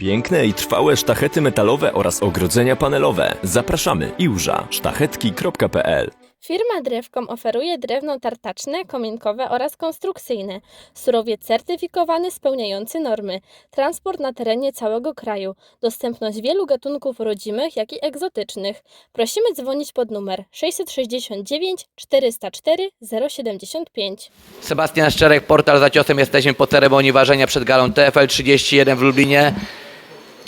Piękne i trwałe sztachety metalowe oraz ogrodzenia panelowe. Zapraszamy iłża sztachetki.pl Firma Drewkom oferuje drewno tartaczne, kominkowe oraz konstrukcyjne. Surowiec certyfikowany spełniający normy. Transport na terenie całego kraju. Dostępność wielu gatunków rodzimych, jak i egzotycznych. Prosimy dzwonić pod numer 669 404 075. Sebastian Szczerek, portal za ciosem. Jesteśmy po ceremonii ważenia przed galą TFL 31 w Lublinie.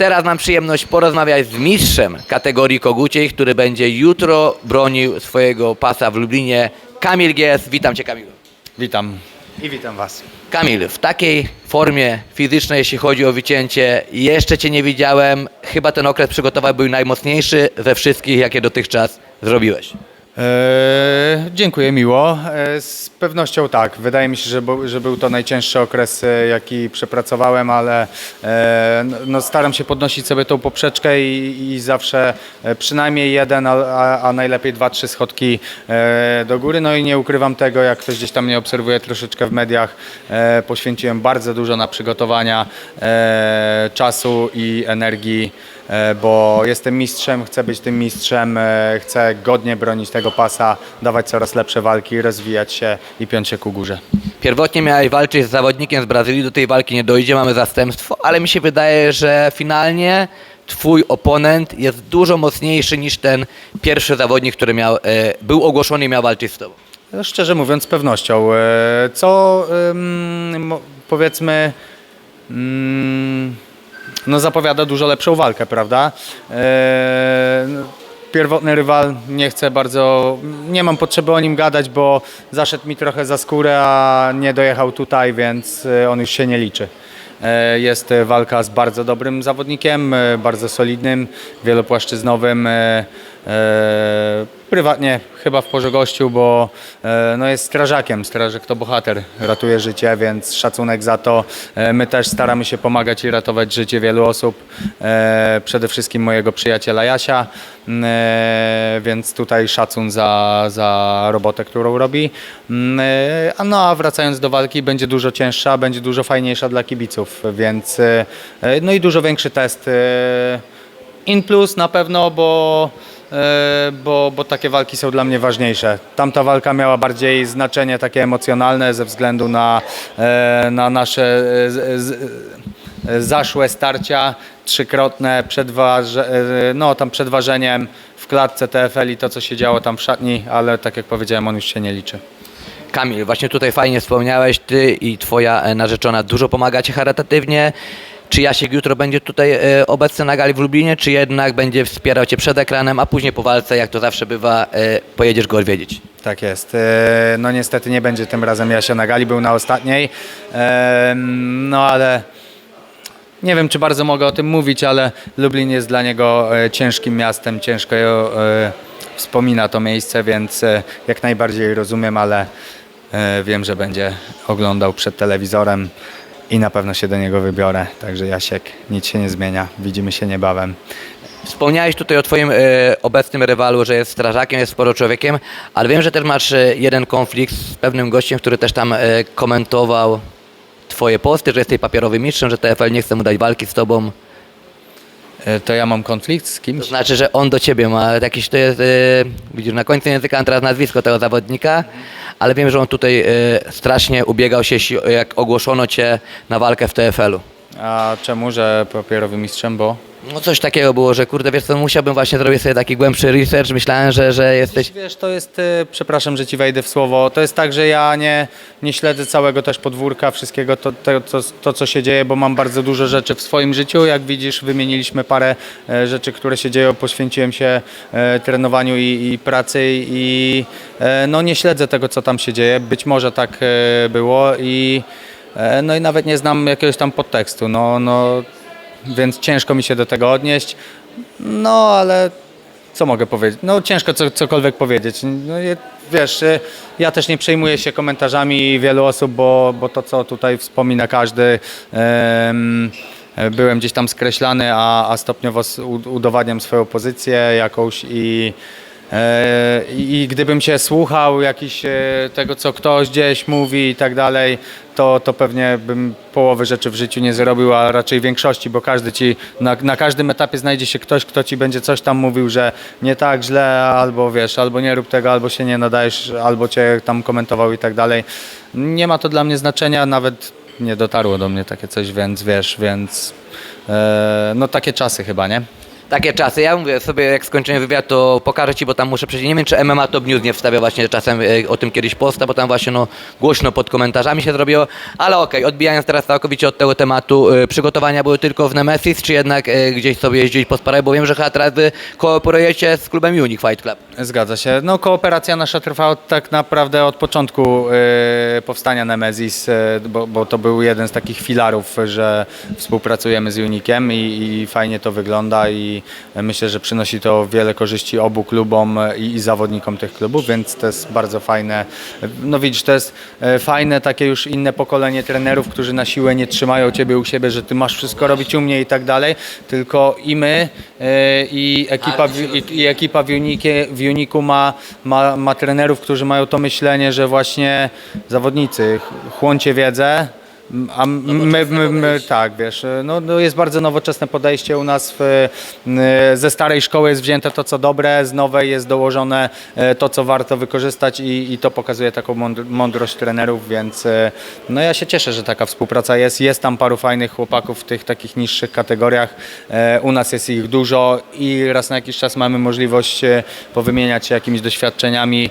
Teraz mam przyjemność porozmawiać z mistrzem kategorii koguciej, który będzie jutro bronił swojego pasa w Lublinie. Kamil Gies, witam Cię Kamilu. Witam i witam Was. Kamil, w takiej formie fizycznej, jeśli chodzi o wycięcie, jeszcze Cię nie widziałem. Chyba ten okres przygotowań był najmocniejszy ze wszystkich, jakie dotychczas zrobiłeś. Eee, dziękuję miło. Eee, z pewnością tak. Wydaje mi się, że, że był to najcięższy okres, e, jaki przepracowałem, ale e, no, no, staram się podnosić sobie tą poprzeczkę i, i zawsze e, przynajmniej jeden, a, a, najlepiej dwa, trzy schodki e, do góry. No i nie ukrywam tego, jak ktoś gdzieś tam mnie obserwuje troszeczkę w mediach. E, poświęciłem bardzo dużo na przygotowania e, czasu i energii. E, bo jestem mistrzem, chcę być tym mistrzem, e, chcę godnie bronić tego pasa, dawać coraz lepsze walki, rozwijać się i piąć się ku górze. Pierwotnie miałeś walczyć z zawodnikiem z Brazylii, do tej walki nie dojdzie, mamy zastępstwo, ale mi się wydaje, że finalnie twój oponent jest dużo mocniejszy niż ten pierwszy zawodnik, który miał, e, był ogłoszony i miał walczyć z tobą. No, Szczerze mówiąc, z pewnością. Co powiedzmy, mm, no zapowiada dużo lepszą walkę, prawda? E, Pierwotny rywal, nie chcę bardzo, nie mam potrzeby o nim gadać, bo zaszedł mi trochę za skórę, a nie dojechał tutaj, więc e, on już się nie liczy. E, Jest walka z bardzo dobrym zawodnikiem, bardzo solidnym, wielopłaszczyznowym. Prywatnie chyba w Pożegościu, bo e, no jest strażakiem, strażak to bohater, ratuje życie, więc szacunek za to. E, My też staramy się pomagać i ratować życie wielu osób, e, przede wszystkim mojego przyjaciela Jasia, m, e, więc tutaj szacun za, za robotę, którą robi. M, e, a No a wracając do walki, będzie dużo cięższa, będzie dużo fajniejsza dla kibiców, więc e, e, no i dużo większy test. e, In plus na pewno, bo, bo, bo takie walki są dla mnie ważniejsze. Tamta walka miała bardziej znaczenie takie emocjonalne ze względu na, e, na nasze e, e, zaszłe starcia trzykrotne przed, waże, e, no, tam przed ważeniem w klatce TFL i to, co się działo tam w szatni, ale tak jak powiedziałem, on już się nie liczy. Kamil, właśnie tutaj fajnie wspomniałeś, ty i twoja e, narzeczona dużo pomagacie charytatywnie. Czy Jasiek jutro będzie tutaj e, obecny na gali w Lublinie, czy jednak będzie wspierał cię przed ekranem, a później po walce, jak to zawsze bywa, e, pojedziesz go odwiedzić? Tak jest. E, No niestety nie będzie tym razem Jasia na gali, był na ostatniej. No ale nie wiem, czy bardzo mogę o tym mówić, ale Lublin jest dla niego ciężkim miastem, ciężko e, wspomina to miejsce, więc jak najbardziej rozumiem, ale wiem, że będzie oglądał przed telewizorem i na pewno się do niego wybiorę. Także Jasiek, nic się nie zmienia. Widzimy się niebawem. Wspomniałeś tutaj o twoim e, obecnym rywalu, że jest strażakiem, jest sporo człowiekiem, ale wiem, że też masz e, jeden konflikt z pewnym gościem, który też tam e, komentował twoje posty, że jesteś papierowym mistrzem, że TFL nie chce mu dać walki z tobą. E, To ja mam konflikt z To kimś? znaczy, że on do ciebie ma jakiś, to jest, e, widzisz, na końcu języka mam teraz nazwisko tego zawodnika, ale wiem, że on tutaj e, strasznie ubiegał się, si- jak ogłoszono cię na walkę w TFL-u. A czemu, że papierowym mistrzem, bo? No coś takiego było, że kurde, wiesz co, musiałbym właśnie zrobić sobie taki głębszy research, myślałem, że, że jesteś... Wiesz, to jest, y, przepraszam, że ci wejdę w słowo, to jest tak, że ja nie, nie śledzę całego też podwórka, wszystkiego to, to, to, to, co się dzieje, bo mam bardzo dużo rzeczy w swoim życiu. Jak widzisz, wymieniliśmy parę e, rzeczy, które się dzieją, poświęciłem się e, trenowaniu i, i pracy i e, no nie śledzę tego, co tam się dzieje. Być może tak e, było i e, no i nawet nie znam jakiegoś tam podtekstu, no, no więc ciężko mi się do tego odnieść. No, ale co mogę powiedzieć? No ciężko co, cokolwiek powiedzieć. No, wiesz, y, ja też nie przejmuję się komentarzami wielu osób, bo, bo to co tutaj wspomina każdy, em, byłem gdzieś tam skreślany, a, a stopniowo udowadniam swoją pozycję jakąś i E, I gdybym się słuchał jakiś, e, tego, co ktoś gdzieś mówi i tak dalej, to, to pewnie bym połowy rzeczy w życiu nie zrobił, a raczej większości, bo każdy ci, na, na każdym etapie znajdzie się ktoś, kto ci będzie coś tam mówił, że nie tak, źle, albo wiesz, albo nie rób tego, albo się nie nadajesz, albo cię tam komentował i tak dalej. Nie ma to dla mnie znaczenia, nawet nie dotarło do mnie takie coś, więc wiesz, więc e, no takie czasy chyba, nie? Takie czasy. Ja mówię sobie, jak skończymy wywiad, to pokażę Ci, bo tam muszę przejść. Nie wiem, czy MMA Top News nie wstawia właśnie czasem e, o tym kiedyś posta, bo tam właśnie no, głośno pod komentarzami się zrobiło. Ale okej, odbijając teraz całkowicie od tego tematu, e, przygotowania były tylko w Nemesis, czy jednak e, gdzieś sobie jeździć po sparach, bo wiem, że chyba teraz Wy kooperujecie z klubem Unique Fight Club. Zgadza się. No kooperacja nasza trwa od, tak naprawdę od początku powstania Nemesis, bo, bo to był jeden z takich filarów, że współpracujemy z Unikiem i, i fajnie to wygląda i myślę, że przynosi to wiele korzyści obu klubom i, i zawodnikom tych klubów, więc to jest bardzo fajne. No widzisz, to jest e, fajne takie już inne pokolenie trenerów, którzy na siłę nie trzymają ciebie u siebie, że ty masz wszystko robić u mnie i tak dalej, tylko i my e, i ekipa, i, i ekipa w, Unikie, w ma, ma, ma trenerów, którzy mają to myślenie, że właśnie zawodnicy, ch- chłoncie wiedzę, a my, my, my, tak, wiesz, no, no jest bardzo nowoczesne podejście u nas. W, ze starej szkoły jest wzięte to, co dobre, z nowej jest dołożone e, to, co warto wykorzystać i, i to pokazuje taką mądr- mądrość trenerów, więc e, no ja się cieszę, że taka współpraca jest. Jest tam paru fajnych chłopaków w tych takich niższych kategoriach. E, U nas jest ich dużo i raz na jakiś czas mamy możliwość powymieniać się jakimiś doświadczeniami,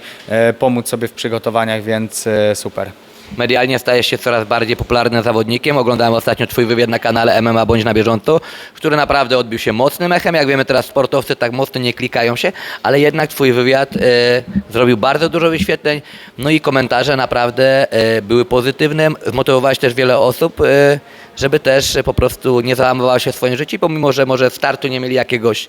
pomóc sobie w przygotowaniach, więc super. Medialnie stajesz się coraz bardziej popularnym zawodnikiem. Oglądałem ostatnio Twój wywiad na kanale MMA Bądź na bieżąco, który naprawdę odbił się mocnym echem. Jak wiemy teraz sportowcy tak mocno nie klikają się, ale jednak Twój wywiad e, zrobił bardzo dużo wyświetleń. No i komentarze naprawdę e, były pozytywne. Zmotywowałeś też wiele osób, e, żeby też po prostu nie załamowało się w swoim życiu, pomimo że może startu nie mieli jakiegoś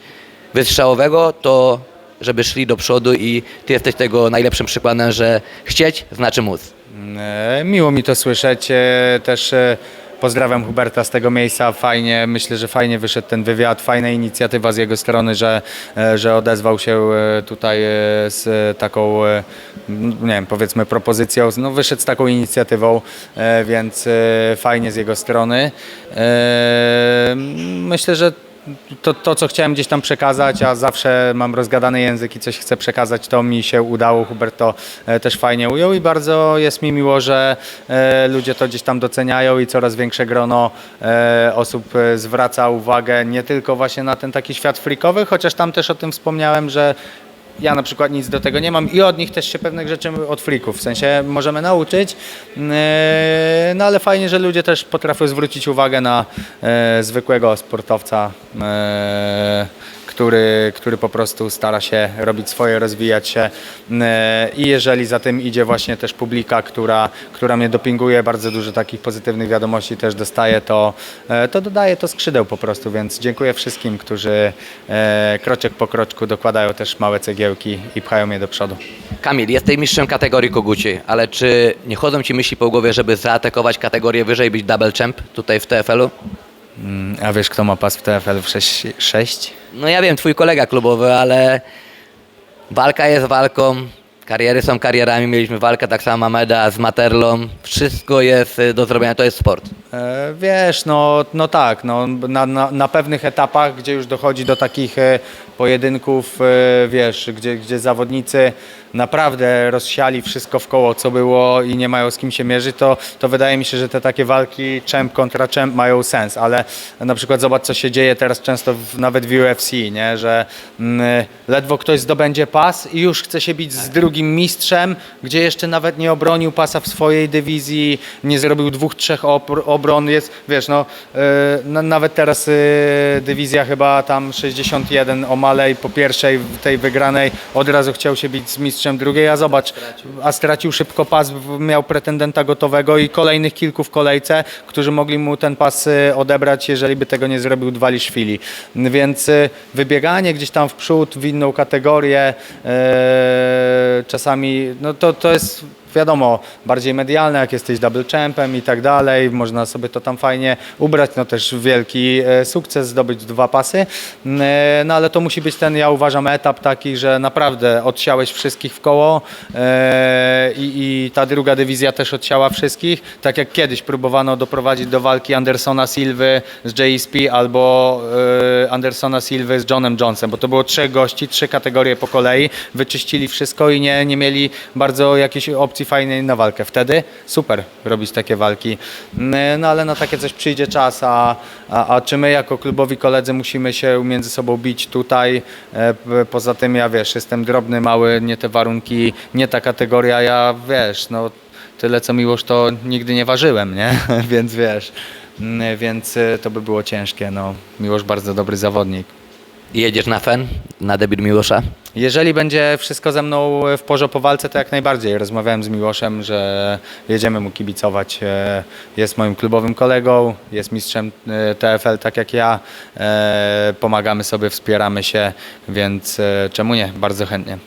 wystrzałowego, to żeby szli do przodu i Ty jesteś tego najlepszym przykładem, że chcieć znaczy móc. E, Miło mi to słyszeć. E, Też e, pozdrawiam Huberta z tego miejsca. Fajnie, myślę, że fajnie wyszedł ten wywiad. Fajna inicjatywa z jego strony, że, że odezwał się tutaj z taką, nie wiem, powiedzmy propozycją. No, wyszedł z taką inicjatywą, więc fajnie z jego strony. Myślę, że to, to, co chciałem gdzieś tam przekazać, a zawsze mam rozgadany język i coś chcę przekazać, to mi się udało. Hubert to e, też fajnie ujął i bardzo jest mi miło, że e, ludzie to gdzieś tam doceniają i coraz większe grono e, osób zwraca uwagę nie tylko właśnie na ten taki świat freakowy, chociaż tam też o tym wspomniałem, że ja na przykład nic do tego nie mam i od nich też się pewnych rzeczy od freaków, w sensie możemy nauczyć, e, no ale fajnie, że ludzie też potrafią zwrócić uwagę na e, zwykłego sportowca, e, który, który po prostu stara się robić swoje, rozwijać się e, i jeżeli za tym idzie właśnie też publika, która, która mnie dopinguje, bardzo dużo takich pozytywnych wiadomości też dostaje, to, e, to dodaje to skrzydeł po prostu, więc dziękuję wszystkim, którzy e, kroczek po kroczku dokładają też małe cegiełki i pchają mnie do przodu. Kamil, jesteś mistrzem kategorii koguci, ale czy nie chodzą Ci myśli po głowie, żeby zaatakować kategorię wyżej być double champ tutaj w TFL-u? Mm, A wiesz, kto ma pas w TFL w 6? 6? No ja wiem, Twój kolega klubowy, ale walka jest walką, kariery są karierami, mieliśmy walkę tak samo Mameda z Materlą, wszystko jest y, do zrobienia, to jest sport. E, Wiesz, no, no tak, no, na, na, na pewnych etapach, gdzie już dochodzi do takich e, pojedynków, e, wiesz, gdzie, gdzie zawodnicy naprawdę rozsiali wszystko w koło, co było i nie mają z kim się mierzyć, to, to wydaje mi się, że te takie walki champ kontra champ mają sens, ale na przykład zobacz, co się dzieje teraz często w, nawet w UFC, nie? że mm, ledwo ktoś zdobędzie pas i już chce się bić z drugim mistrzem, gdzie jeszcze nawet nie obronił pasa w swojej dywizji, nie zrobił dwóch, trzech obron, jest, wiesz, no, na, nawet teraz e, dywizja chyba tam 61 Omalej po pierwszej tej wygranej od razu chciał się bić z mistrzem drugiej, a zobacz, a stracił szybko pas, miał pretendenta gotowego i kolejnych kilku w kolejce, którzy mogli mu ten pas e, odebrać, jeżeli by tego nie zrobił Dwaliszwili. Więc e, wybieganie gdzieś tam w przód w inną kategorię, e, czasami, no to, to jest wiadomo, bardziej medialne, jak jesteś double champem i tak dalej, można sobie to tam fajnie ubrać, no też wielki e, sukces zdobyć dwa pasy, e, no ale to musi być ten, ja uważam, etap taki, że naprawdę odsiałeś wszystkich w koło e, i, i ta druga dywizja też odsiała wszystkich, tak jak kiedyś próbowano doprowadzić do walki Andersona Silwy z JSP albo Andersona Silwy z Johnem Jonesem, bo to było trzech gości, trzy kategorie po kolei, wyczyścili wszystko i nie, nie mieli bardzo jakiejś opcji fajnej na walkę. Wtedy super robić takie walki, Mm, no ale na takie coś przyjdzie czas, a, a, a czy my jako klubowi koledzy musimy się między sobą bić tutaj, e, poza tym ja wiesz, jestem drobny, mały, nie te warunki, nie ta kategoria, ja wiesz, no tyle co miłość to nigdy nie ważyłem, nie? więc wiesz, mm, więc e, to by było ciężkie, no miłość bardzo dobry zawodnik. Jedziesz na fen, na debiut Miłosza? Jeżeli będzie wszystko ze mną w porządku po walce, to jak najbardziej. Rozmawiałem z Miłoszem, że jedziemy mu kibicować. E, Jest moim klubowym kolegą, jest mistrzem e, TFL tak jak ja. E, Pomagamy sobie, wspieramy się, więc czemu nie? Bardzo chętnie.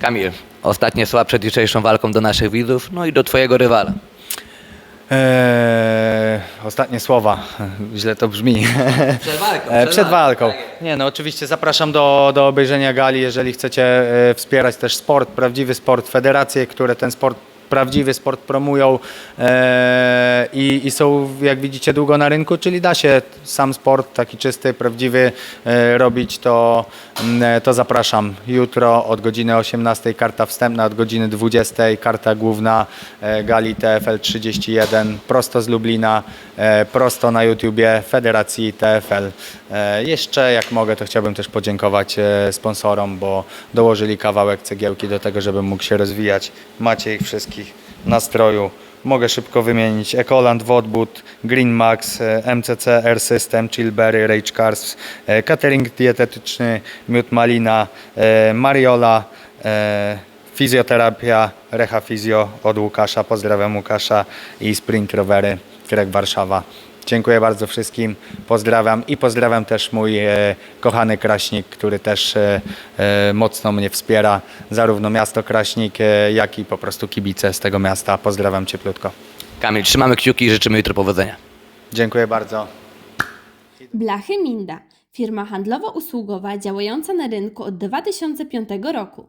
Kamil, ostatnie słowa przed jutrzejszą walką do naszych widzów, no i do twojego rywala. Eee, ostatnie słowa. Źle to brzmi. Przed walką. E, Przed walką. Nie, no oczywiście zapraszam do, do obejrzenia gali, jeżeli chcecie e, wspierać też sport, prawdziwy sport, federacje, które ten sport prawdziwy sport promują e, i, i są, jak widzicie, długo na rynku, czyli da się sam sport taki czysty, prawdziwy e, robić, to, mm, to zapraszam. Jutro od godziny 18 karta wstępna, od godziny 20 karta główna e, gali TFL 31, prosto z Lublina, e, prosto na YouTubie Federacji TFL. E, Jeszcze jak mogę, to chciałbym też podziękować e, sponsorom, bo dołożyli kawałek cegiełki do tego, żebym mógł się rozwijać. Macie ich wszystkich na stroju. Mogę szybko wymienić Ecoland, Wodbud, Green Max, e, MCC, Air System, Chillberry, Rage Cars, e, catering dietetyczny, miód malina, e, Mariola, fizjoterapia, Reha Fizjo od Łukasza. Pozdrawiam Łukasza i Sprint Rowery, Trek Warszawa. Dziękuję bardzo wszystkim, pozdrawiam i pozdrawiam też mój e, kochany Kraśnik, który też e, e, mocno mnie wspiera, zarówno miasto Kraśnik, e, jak i po prostu kibice z tego miasta. Pozdrawiam cieplutko. Kamil, trzymamy kciuki i życzymy jutro powodzenia. Dziękuję bardzo. Blachy Minda, firma handlowo-usługowa działająca na rynku od 2005 roku.